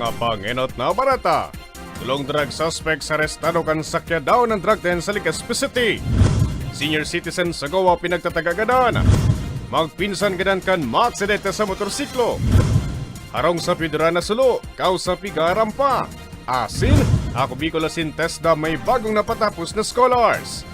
mga panginot na barata. Tulong drug suspects arestado kan sakya daw ng drug den sa Legazpi City. Senior citizen sa Goa pinagtatagagadan. Magpinsan gadan kan maaksidente sa motorsiklo. Harong sa pidura na sulo, kaw sa pigaram. Asin, ako Bicol Asin Tesda may bagong napatapos na scholars.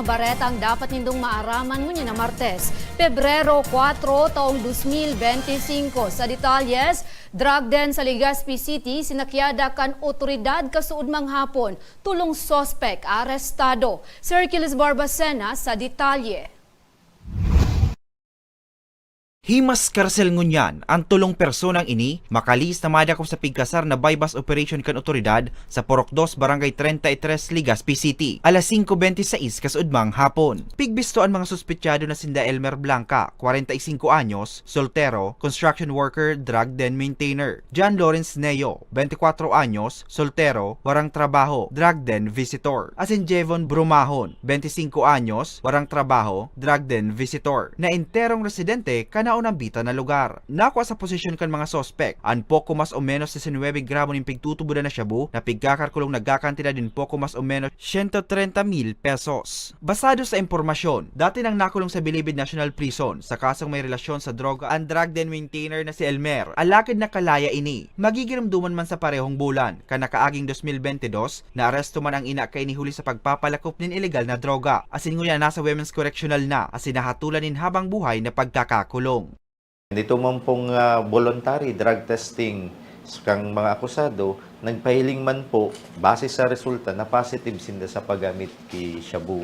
Mga bareta ang dapat nindong maaraman mo na Martes, Pebrero 4 taong 2025. Sa detalyes, drug den sa Legazpi City, sinakyada kan otoridad kasuod mang hapon, tulong sospek arestado. Circulus Barbacena sa detalye. Himas karsel ngunyan ang tulong personang ini makalis na madakop sa pigkasar na bypass operation kan otoridad sa Porok 2 Barangay 33 Legazpi City alas 5.26 kasudmang hapon. Pigbisto ang mga suspetsyado na sinda Elmer Blanca, 45 anyos, soltero, construction worker, drug den maintainer. John Lawrence Neo, 24 anyos, soltero, warang trabaho, drug den visitor. Asin Jevon Brumahon, 25 anyos, warang trabaho, drug den visitor. Na enterong residente kanaon ang bita na lugar. Nakuha sa posisyon kan mga sospek, an poko mas o menos 19 gramo ng pigtutubo na shabu na pigkakarkulong nagkakantidad din poko mas o menos 130 mil pesos. Basado sa impormasyon, dati nang nakulong sa Bilibid National Prison sa kasong may relasyon sa droga ang drug den maintainer na si Elmer. Alakid na kalaya ini. Magigiramduman man sa parehong bulan, ka nakaaging 2022 na aresto man ang ina kay nihuli sa pagpapalakop nin illegal na droga. Asin nguya nasa Women's Correctional na asin nahatulan nin habang buhay na pagkakakulong. Dito man pong ah, voluntary drug testing kang mga akusado, nagpahiling man po base sa resulta na positive sinda sa paggamit ki Shabu.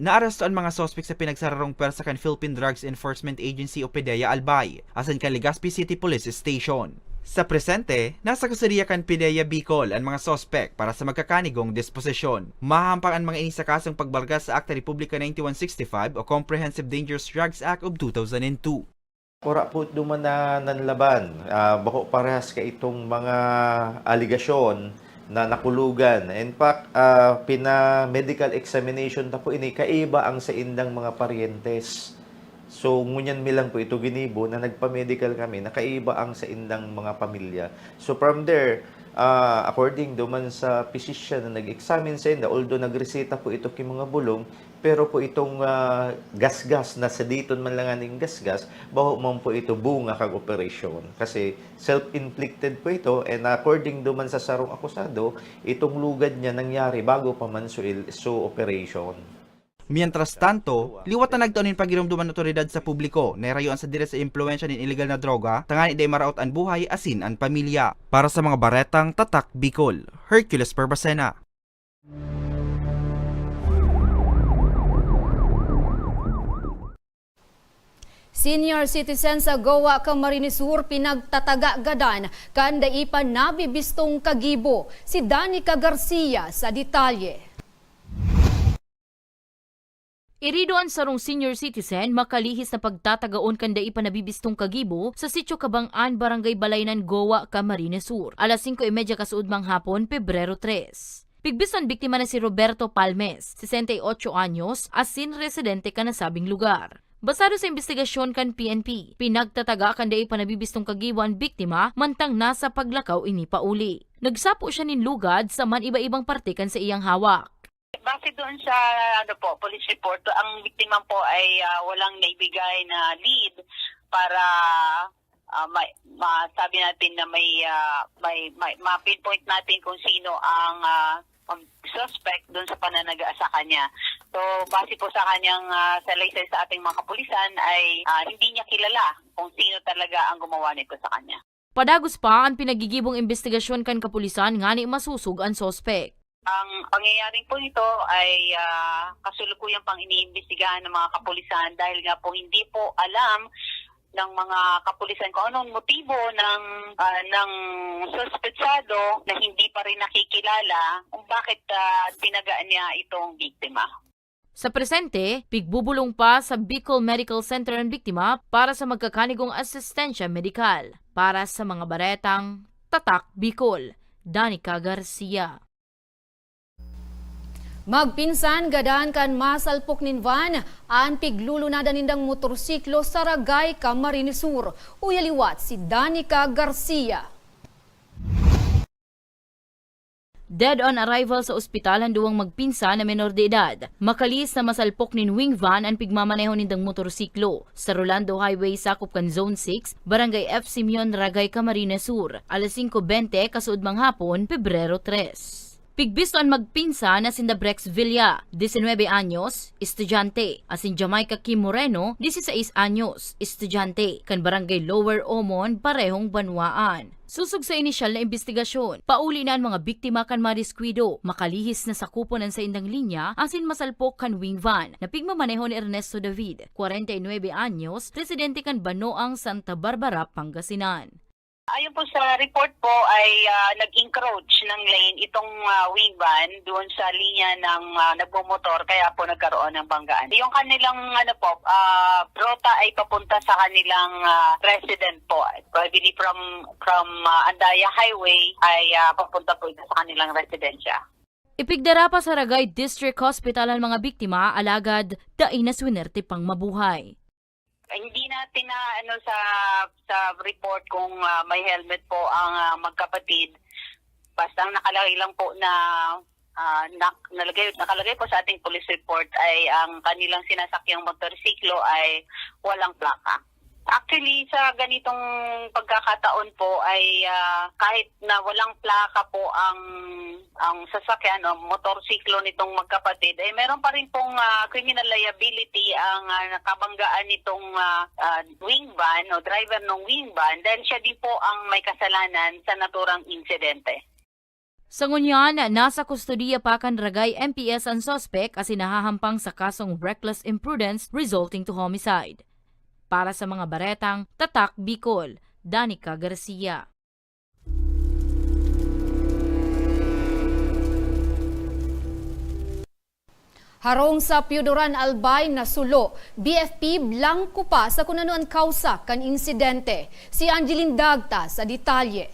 Naaresto ang mga sospek sa pinagsararong pwersa kan Philippine Drugs Enforcement Agency o PDEA Albay, asan kan Legazpi City Police Station. Sa presente, nasa kusuriya kan PDEA Bicol ang mga sospek para sa magkakanigong disposisyon. Mahampang ang mga ini sa kasong pagbargas sa Acta Republica 9165 o Comprehensive Dangerous Drugs Act of 2002. Ora po duman na nanlaban. Ah, bako parehas ka itong mga aligasyon na nakulugan. In fact, ah, pina-medical examination ta po ini kaiba ang sa indang mga paryentes. So, ngunyan mi lang po ito ginibo na nagpa-medical kami, nakaiba ang sa indang mga pamilya. So, from there, ah, according duman sa physician na nag-examine sa inda, although nagreseta po ito kay mga bulong, pero po itong ah, gasgas na sa diton man lang aning gasgas, baho man po ito bunga kag operasyon. Kasi self-inflicted po ito and according duman sa sarong akusado, itong lugad niya nangyari bago pa man so, so operation. Mientras tanto, liwat na nagtaunin pagiramduman otoridad sa publiko na rayuan sa dire sa impluensya ng illegal na droga, tangani day maraot ang buhay asin ang pamilya. Para sa mga baretang tatak Bicol, Hercules Perbacena. Senior citizen sa Goa Camarines Sur pinagtatagagadan kan daipan nabibistong kagibo si Danica Garcia sa detalye. Iridoan sarong senior citizen makalihis na pagtatagaon kanda ipanabibistong kagibo sa sitio Kabangan, Barangay Balaynan, Goa, Camarines Sur. Alas 5.30 kasuod mang hapon, Pebrero 3. Pigbisan biktima na si Roberto Palmes, 68 anyos, asin residente ka na sabing lugar. Basado sa investigasyon kan PNP, pinagtataga kan day panabibistong kagiwan biktima mantang nasa paglakaw ini pauli. Nagsapo siya nin lugad sa man iba-ibang parte kan sa iyang hawak. Base doon sa ano po, police report, ang biktima po ay ah, walang naibigay na lead para ah, ma- masabi natin na may ah, may, may ma-pinpoint natin kung sino ang ah, suspect doon sa pananaga sa kanya. So, base po sa kanyang uh, salaysay sa ating mga kapulisan ay ah, hindi niya kilala kung sino talaga ang gumawa nito sa kanya. Padagos pa ang pinagigibong investigasyon kan kapulisan nga ni masusog ang sospek. Ang pangyayaring po nito ay ah, kasulukuyang pang iniimbestigahan ng mga kapulisan dahil nga po hindi po alam ng mga kapulisan kung anong motibo ng ah, ng suspetsado na hindi pa rin nakikilala kung bakit ah, tinagaan niya itong biktima. Sa presente, pigbubulong pa sa Bicol Medical Center ang biktima para sa magkakanigong asistensya medikal. Para sa mga baretang Tatak Bicol, Danica Garcia. Magpinsan gadan kan masalpok nin van an piglulunada nindang motorsiklo sa Ragay, Camarines Sur. Uyaliwat si Danica Garcia. Dead on arrival sa ospital ang duwang magpinsa na menor de edad. Makalis na masalpok nin wing van ang pigmamaneho nindang motorsiklo sa Rolando Highway sakop kan Zone 6, Barangay F. Simeon, Ragay, Camarines Sur. Alas 5.20 kasuod manghapon, Pebrero 3. Pigbisto ang magpinsa na sinda Brex Villa, 19 anyos, estudyante. Asin Jamaica Kim Moreno, 16 anyos, estudyante. Kan Barangay Lower Omon, parehong banwaan. Susog sa inisyal na investigasyon, pauli na ang mga biktima kan Marisquido, makalihis na sakuponan sa indang linya, asin masalpok kan wing van, na pigmamaneho ni Ernesto David, 49 anyos, residente kan Banoang Santa Barbara, Pangasinan. Ayon po sa report po ay ah, nag-encroach ng lane itong ah, wing van doon sa linya ng uh, nagmumotor kaya po nagkaroon ng banggaan. Yung kanilang ano po, ah, rota ay papunta sa kanilang ah, resident po. Probably from from ah, Andaya Highway ay ah, papunta po ito sa kanilang residensya. Ipigdara pa sa Ragay District Hospital ang mga biktima, alagad, daing na swinerte pang mabuhay. Ay, hindi natin na ano sa sa report kung ah, may helmet po ang ah, magkapatid. Basta ang nakalagay lang po na ah, nak, nalagay, nakalagay po sa ating police report ay ang kanilang sinasakyang motorsiklo ay walang plaka. Actually, sa ganitong pagkakataon po ay ah, kahit na walang plaka po ang ang sasakyan o motorsiklo nitong magkapatid, ay meron pa rin pong ah, criminal liability ang ah, nakabanggaan nitong ah, ah, wing van o driver ng wing van dahil siya din po ang may kasalanan sa naturang insidente. Sa ngunyan, nasa kustodiya pa kan Ragay MPS ang sospek as nahahampang sa kasong reckless imprudence resulting to homicide. Para sa mga baretang, Tatak Bicol, Danica Garcia. Harong sa Piudoran Albay na sulo, BFP blanco pa sa kung ano ang kausa kan insidente. Si Angeline Dagta sa detalye.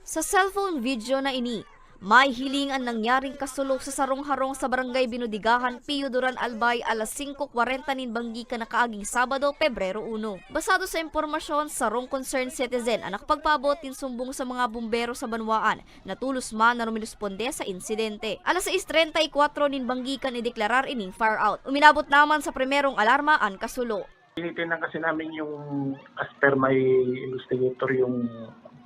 Sa cellphone video na ini, may hiling ang nangyaring kasulok sa sarong-harong sa barangay Binudigahan, Pio Duran Albay alas 5.40 nin banggi ka nakaaging Sabado, Pebrero 1. Basado sa impormasyon, sarong concerned citizen ang nakapagpabot sumbong sa mga bumbero sa Banwaan na tulos man na rumiresponde sa insidente. Alas 6.34 nin banggi ka ni deklarar ining fire out. Uminabot naman sa primerong alarma ang kasulo. tinitingnan kasi namin yung as per my investigator yung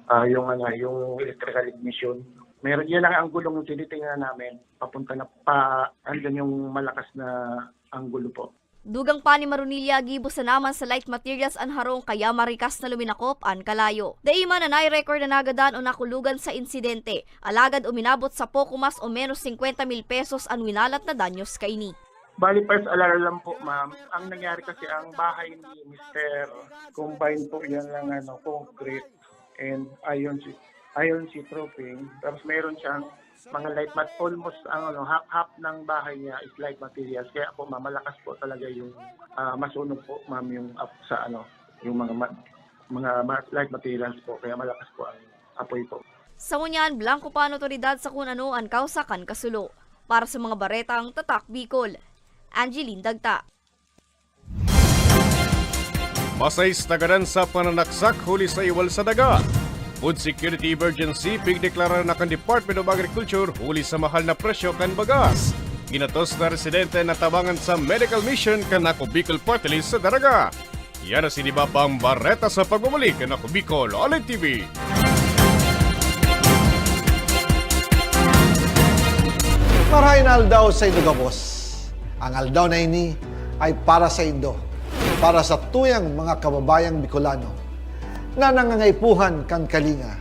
ah, yung ano yung electrical ignition. Meron yan ang anggulong yung tinitingnan namin papunta na pa andyan yung malakas na anggulo po. Dugang pa ni Marunilla gibo sa naman sa light materials an harong kaya marikas na luminakop an kalayo. Daima na nai-record na nagadan o nakulugan sa insidente. Alagad uminabot sa poko mas o menos 50 mil pesos ang winalat na danyos kaini. Bali first alarm lang po ma'am. Ang nangyari kasi ang bahay ni Mr. Combine po yan lang ano concrete and iron iron sheet roofing. Tapos meron siyang mga light mat almost ang ano half half ng bahay niya is light materials kaya po ma'am malakas po talaga yung ah, masunog po ma'am yung up sa ano yung mga ma- mga ma- light materials po kaya malakas po ang apoy po. Sa ngunyan, blanco pa ang otoridad sa kung ano ang kausakan kasulo. Para sa mga baretang tatak Bicol. Angeline Dagta. Masay tagadan sa pananaksak huli sa iwal sa daga. Food Security Emergency pigdeklara na kan Department of Agriculture huli sa mahal na presyo kan bagas. Ginatos na residente na tabangan sa medical mission kan ako Bicol Party sa daraga. Yan na sinibabang bareta sa pagbumalik kan ako Bicol Online TV. Marahin aldaw sa Indo Gabos. Ang aldaw na ini ay para sa Indo, para sa tuyang mga kababayang Bicolano na nangangaipuhan kan kalinga,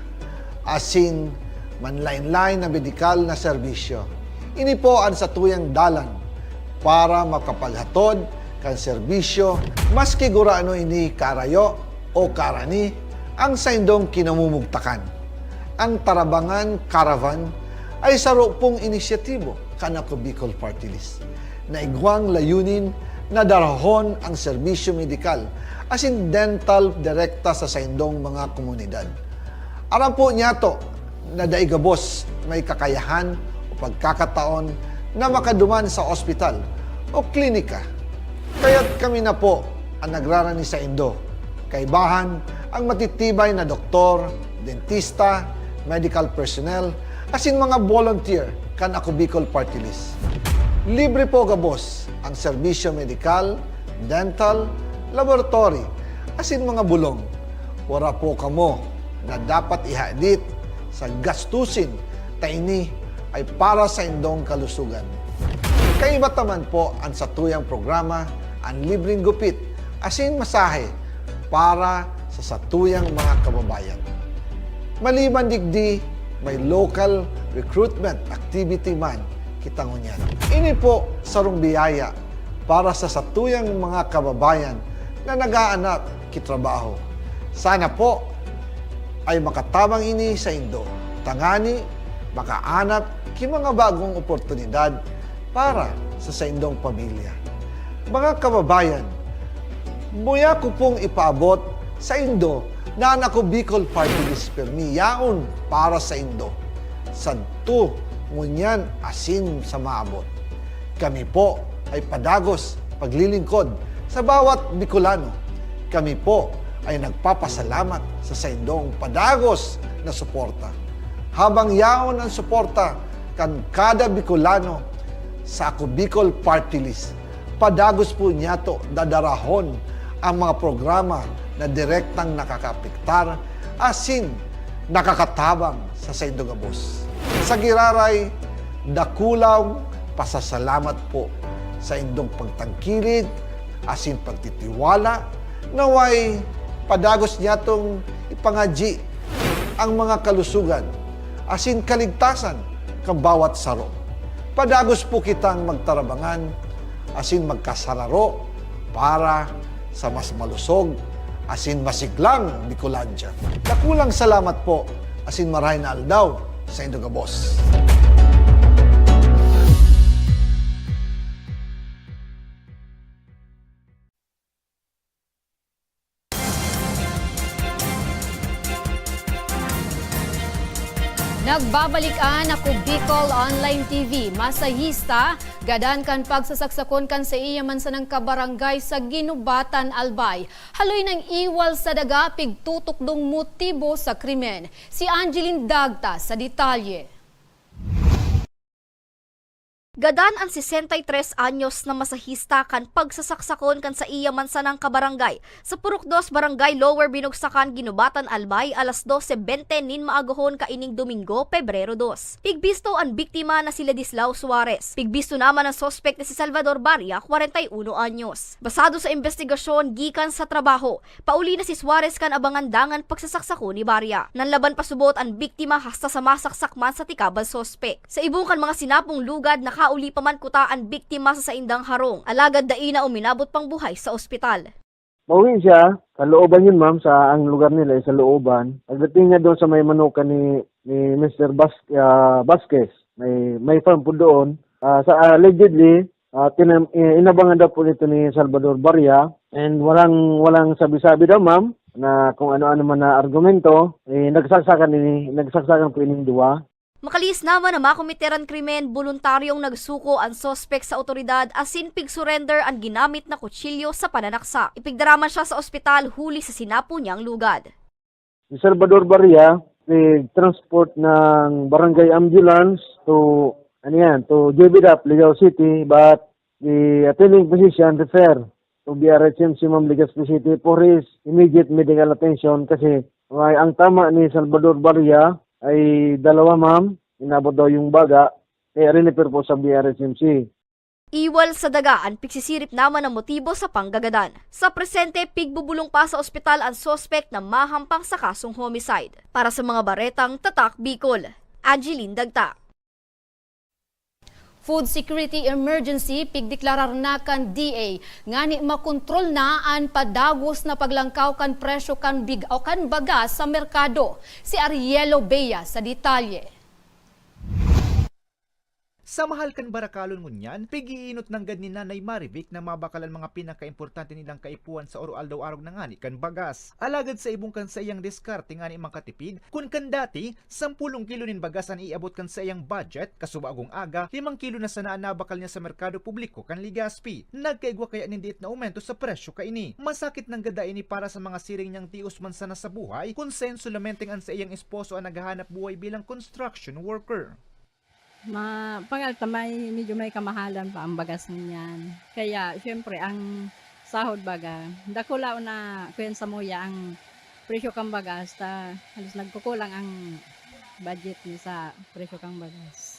asin manlain-lain na medikal na serbisyo. Ini po ang sa tuyang dalan para makapaghatod kan serbisyo maski gurano ini karayo o karani ang saindong kinamumugtakan. Ang Tarabangan Caravan ay saro pong inisyatibo kanako Bicol Party List na igwang layunin na darahon ang serbisyo medikal as in dental direkta sa saindong mga komunidad. Aram po niya to na daigabos may kakayahan o pagkakataon na makaduman sa ospital o klinika. Kaya't kami na po ang nagrarani sa Indo. Kaibahan ang matitibay na doktor, dentista, medical personnel, as in mga volunteer kan ako Bicol Party List. Libre po gabos ang serbisyo medikal, dental, laboratory, as in mga bulong. Wala po kamo na dapat ihadit sa gastusin ta ini ay para sa indong kalusugan. Kaiba taman po ang satuyang programa ang libreng gupit asin masahe para sa satuyang mga kababayan. Maliban digdi, may local recruitment activity man kita ngunyan. Ini po sarong biyaya para sa satuyang mga kababayan na nagaanap kitrabaho. Sana po ay makatabang ini sa Indo. Tangani, makaanap ki mga bagong oportunidad para sa sa Indong pamilya. Mga kababayan, Buya ko pong ipaabot sa Indo na anak ko Bicol Party List Permi yaon para sa Indo. Sadto ngunyan asin sa maabot. Kami po ay padagos paglilingkod sa bawat Bicolano. Kami po ay nagpapasalamat sa saindong padagos na suporta. Habang yaon ang suporta kan kada Bicolano sa ako Bicol Party List, padagos po niya to dadarahon ang mga programa na direktang nakakapiktar asin nakakatabang sa Saindogabos. Sa Giraray, dakulaw pasasalamat po sa indong pagtangkilid asin pagtitiwala naway padagos niya tong ipangaji ang mga kalusugan asin kaligtasan kang bawat saro. Padagos po kitang magtarabangan asin magkasararo para sa mas malusog asin masiglang Bicolandia. Nakulang salamat po asin maray na aldaw sa Indogabos. Nagbabalikan ako Bicol Online TV. Masahista, gadan kan pagsasaksakon kan sa iya man sa ng kabarangay sa Ginubatan, Albay. Haloy ng iwal sa daga, pigtutok motibo sa krimen. Si Angeline Dagta sa detalye. Gadan ang 63 anyos na masahista kan pagsasaksakon kan sa iya mansanang kabarangay sa Purok 2 Barangay Lower Binugsakan Ginubatan Albay alas 12.20 nin maagohon kaining Domingo, Pebrero 2. Pigbisto ang biktima na si Ladislao Suarez. Pigbisto naman ang sospek na si Salvador Baria, 41 anyos. Basado sa investigasyon gikan sa trabaho, pauli na si Suarez kan abangandangan pagsasaksako ni Baria. Nanlaban pasubot ang biktima hasta sa masaksak man sa tikabal sospek. Sa ibong mga sinapong lugad nakauli pa man kuta ang biktima sa saindang harong. Alagad daina uminabot pang buhay sa ospital. Mauwi siya, sa looban yun ma'am, sa ang lugar nila ay sa looban. Pagdating niya doon sa may manukan ni, ni Mr. Bas, ah, Vasquez, may, may farm po doon. Ah, sa allegedly, ah, tinam, eh, inabangan daw po nito ni Salvador Baria and walang walang sabi-sabi daw ma'am na kung ano-ano man na argumento, eh, nagsaksakan ini, nagsaksakan po ining duwa. Makalis naman na makomiteran krimen, voluntaryong nagsuko ang sospek sa otoridad asin pig-surrender ang ginamit na kutsilyo sa pananaksak. Ipigdaraman siya sa ospital huli sa sinapo niyang lugad. Si Salvador Baria, transport ng barangay ambulance to ano yan, to JBDAP, Ligaw City, but the attending physician refer to BRHMC Ma'am Legazpi City for his immediate medical attention kasi ay, ang tama ni Salvador Baria ay dalawa ma'am, inabot daw yung baga, kaya rin po sa BRHMC. Iwal sa dagaan, pigsisirip naman ang motibo sa panggagadan. Sa presente, pigbubulong pa sa ospital ang sospek na mahampang sa kasong homicide. Para sa mga baretang Tatak Bicol, Angeline Dagta. Food security emergency pigdeklarar na kan DA ngani makontrol na an padagos na paglangkaw kan presyo kan big o kan bagas sa merkado. Si Arielo Bea sa detalye. Sa mahal kan barakalon ngunyan, pigiinot ng gad ni Nanay Marivic na mabakalan mga pinakaimportante nilang kaipuan sa oro aldaw arog na ngani kan bagas. Alagad sa ibong kan sa iyang diskarte ngani mang katipid, kun kan dati, 10 kilo nin bagas ang iabot kan sa iyang budget, kasubagong aga, 5 kilo na sana nabakal niya sa merkado publiko kan Ligaspi. Nagkaigwa kaya nindiit na aumento sa presyo kaini. Masakit ng gada ini para sa mga siring niyang tios man sana sa buhay, kung senso lamenteng an sa iyang esposo ang naghahanap buhay bilang construction worker. Ma, pangalta may medyo may kamahalan pa ang bagas niyan. Kaya syempre ang sahod baga, dakula na kuyan sa muya ang presyo kang bagas ta halos nagkukulang ang budget ni sa presyo kang bagas.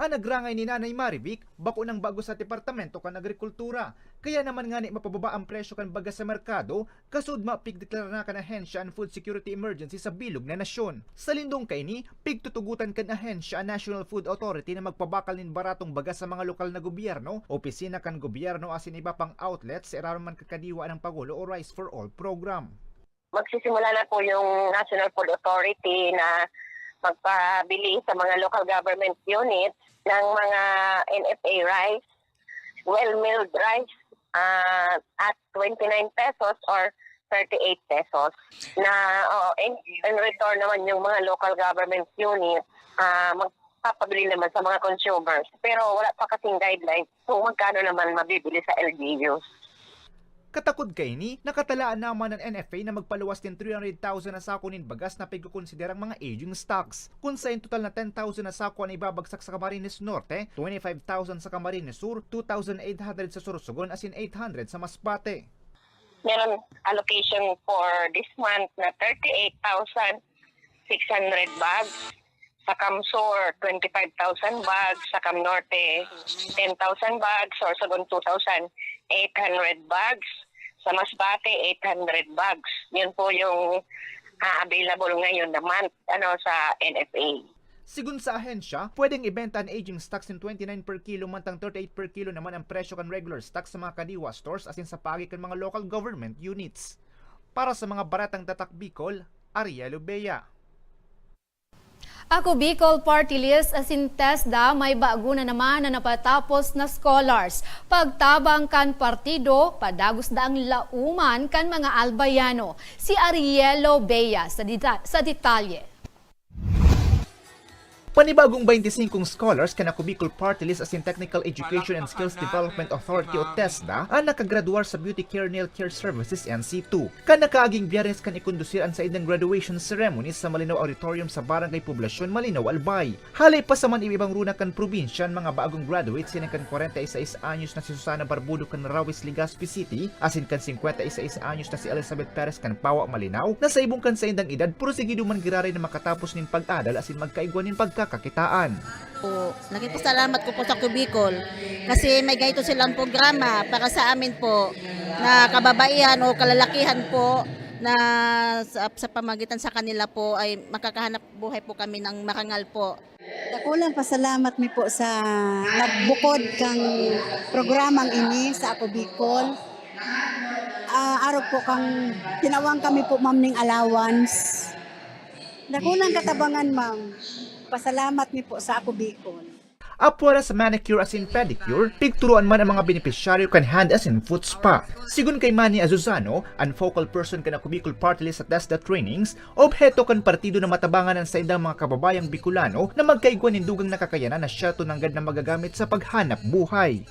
Ang nagrangay ni Nanay Marivic, bako ng bago sa Departamento kan Agrikultura. Kaya naman nga ni mapababa ang presyo kan baga sa merkado, kasud mapigdeklara na kan ahensya ang food security emergency sa bilog na nasyon. Sa lindong kaini, pigtutugutan kan ahensya ang National Food Authority na magpabakal nin baratong baga sa mga lokal na gobyerno, opisina kan gobyerno asin iba pang outlets sa man kakadiwa ng Pagulo o Rice for All program. magsisimula na po yung National Food Authority na magpabili sa mga local government units ng mga NFA rice, well-milled rice uh, at 29 pesos or 38 pesos na oh, in, in return naman yung mga local government units uh, magpapabili naman sa mga consumers. Pero wala pa kasing guidelines kung magkano naman mabibili sa LGUs. Katakod kay ni, nakatalaan naman ng NFA na magpaluwas din 300,000 na sako nin bagas na pagkukonsiderang mga aging stocks. Kung sa in total na 10,000 na sako ang ibabagsak sa Camarines Norte, 25,000 sa Camarines Sur, 2,800 sa Sorsogon as in 800 sa Masbate. meron allocation for this month na 38,600 bags. Sa Camsor, 25,000 bags. Sa Cam Norte, 10,000 bags. Or sa 2,800 bags. Sa Masbate, 800 bags. Yun po yung ah, available ngayon na month ano, sa NFA. Sigun sa ahensya, pwedeng ibenta ang aging stocks in 29 per kilo mantang 38 per kilo naman ang presyo kan regular stocks sa mga kadiwa stores as in sa pagi kan mga local government units. Para sa mga baratang tatak Bicol, Ariel Bea. Ako Bicol Party List as in TESDA may bago na naman na napatapos na scholars. Pagtabang kan partido, padagos da ang lauman kan mga albayano. Si Arielo Bea sa, dita- sa detalye. Panibagong 25 scholars kana Bicol Party List as in Technical Education and Skills Development Authority o TESDA ang nakagraduar sa Beauty Care Nail Care Services NC2. Kana kaaging biyernes kan ikondusiran sa idang graduation ceremony sa Malinaw Auditorium sa Barangay Poblasyon, Malinaw, Albay. Halay pa sa man ibang runa kan probinsya ang mga bagong graduates yan kan 46 anyos na si Susana Barbudo kan Rawis Legazpi City asin kan 51 anyos na si Elizabeth Perez kan Pawa Malinaw na sa ibong kan sa indang edad pursigido man giraray na makatapos nin pag-adal asin magkaigwan nin pagkakakitaan. po. Nagpasalamat ko po sa Cubicol kasi may ganito silang programa para sa amin po na kababaihan o kalalakihan po na sa, sa pamagitan sa kanila po ay makakahanap buhay po kami ng marangal po. Dakulang pasalamat mi po sa nagbukod kang programang ini sa Ako Bicol. Ah, araw po kang tinawang kami po ma'am ning allowance. Dakulang katabangan ma'am. Pasalamat mi po sa Ako Bicol. Apwara sa manicure as in pedicure, pigturuan man ang mga benepisyaryo kan hand as in foot spa. Sigun kay Manny Azuzano, ang focal person kan Bicol Party List at TESDA trainings, obheto kan partido na matabangan ng sa indang mga kababayang Bicolano na magkaigwan ng dugang nakakayanan na siya tunanggad na magagamit sa paghanap buhay.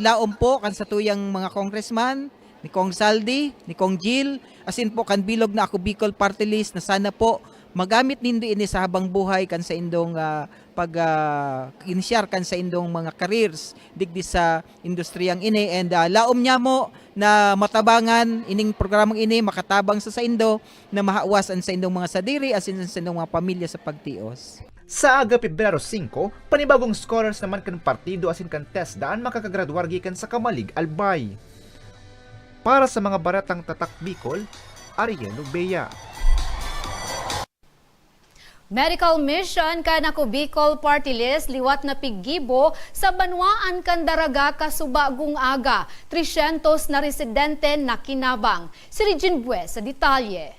Laom po kan sa tuyang mga congressman, ni Kong Saldi, ni Kong Jill, asin po kan bilog na ako Bicol Party List na sana po magamit nindo ini sa habang buhay kan sa indong ah, pag uh, inisyar kan sa indong mga careers digdi sa industriyang ini and ah, laom niya mo na matabangan ining programang ini makatabang sa sa indo na mahawasan sa indong mga sadiri asin sa indong mga pamilya sa pagtios. Sa aga Pebrero 5, panibagong scholars naman kan partido asin kan TESDA ang makakagraduar gikan sa Kamalig, Albay. Para sa mga baratang tatak Bicol, Ariel Bea. Medical mission kan ako Bicol Party List liwat na piggibo sa Banwaan kan Daraga kasubagong aga 300 na residente na kinabang. Si Regine Bues sa detalye.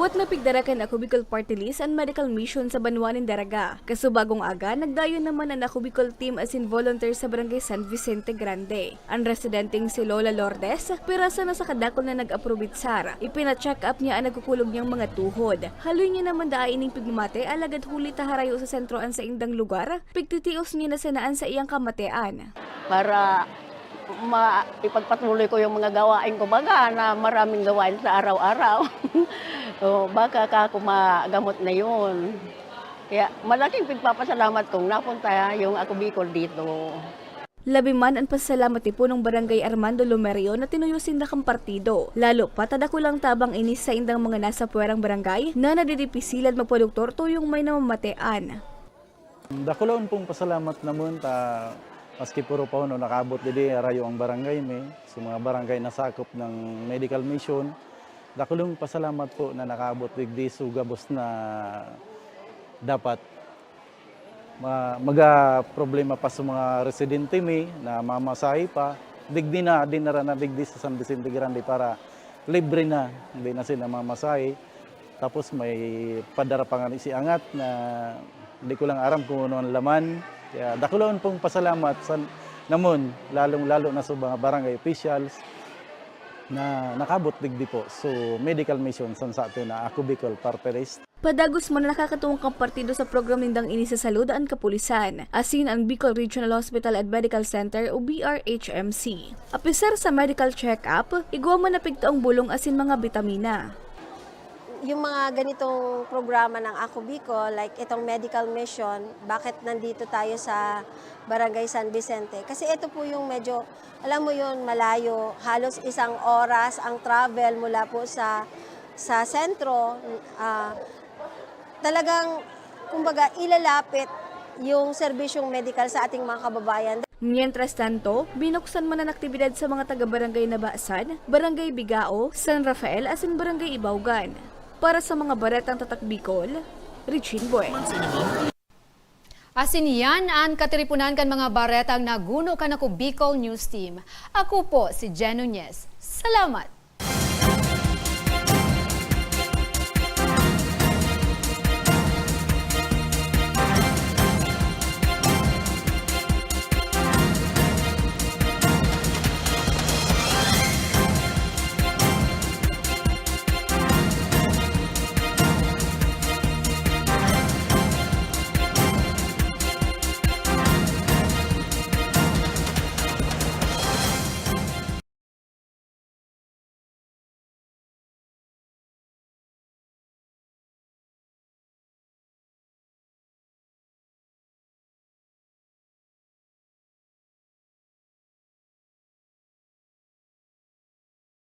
Liwat na pigdarakan ako Bicol Party List and medical mission sa Banwanin Daraga. Kasubagong aga, nagdayon naman ang ako Bicol team as in volunteer sa Barangay San Vicente Grande. Ang residenteng si Lola Lourdes, pirasa na sa kadakol na nag-aprobitsar. Ipina-check up niya ang nagkukulog niyang mga tuhod. Haloy niya naman daain ng pigmamate alagad huli taharayo sa sentroan sa indang lugar. Pigtitios niya na sanaan sa iyang kamatean. para ma ipagpatuloy ko yung mga gawain ko baga na maraming gawain sa araw-araw. o, baka ka ako magamot na yun. Kaya malaking pagpapasalamat kong napunta yung ako Bicol dito. Labi man ang pasalamat ni punong barangay Armando Lumerio na tinuyusin na kang partido. Lalo pa tadako lang tabang inis sa indang mga nasa puwerang barangay na nadidipisilad magproduktor tuyong may namamatean. Dakulon pong pasalamat naman ta maski puro pa no nakabot didi arayo ang barangay may sa mga barangay na sakop ng medical mission. Dakulong pasalamat po na nakabot digdi sugabos na dapat ma maga problema pa sa mga residente mi na mamasahe pa. Digdi na din na digdi sa San Vicente Grande para libre na hindi na sila mamasahe. Tapos may padara pa si Angat na hindi ko lang aram kung ano ang laman kaya dakulon pong pasalamat sa namon lalong lalo na sa mga barangay officials na nakabot digdi po so medical mission san sa atin na ako List Padagos mo na nakakatuwang kang partido sa program nindang ini sa salud ang kapulisan, asin ang Bicol Regional Hospital and Medical Center o BRHMC. Apisar sa medical check-up, igwa man napigtaong bulong asin mga bitamina. Yung mga ganitong programa ng Ako Bicol, like itong medical mission, bakit nandito tayo sa Barangay San Vicente? Kasi ito po yung medyo, alam mo yun, malayo, halos isang oras ang travel mula po sa sa sentro. ah, talagang, kumbaga, ilalapit yung serbisyong medical sa ating mga kababayan. Mientras tanto, binuksan man ang aktibidad sa mga taga-barangay na Baasan, Barangay Bigao, San Rafael asin Barangay Ibaugan. Para sa mga baretang tatak Bicol, Regine Boy. Asin yan ang katiripunan kan mga baretang naguno kan ako Bicol News Team. Ako po si Jen Nunez. Salamat!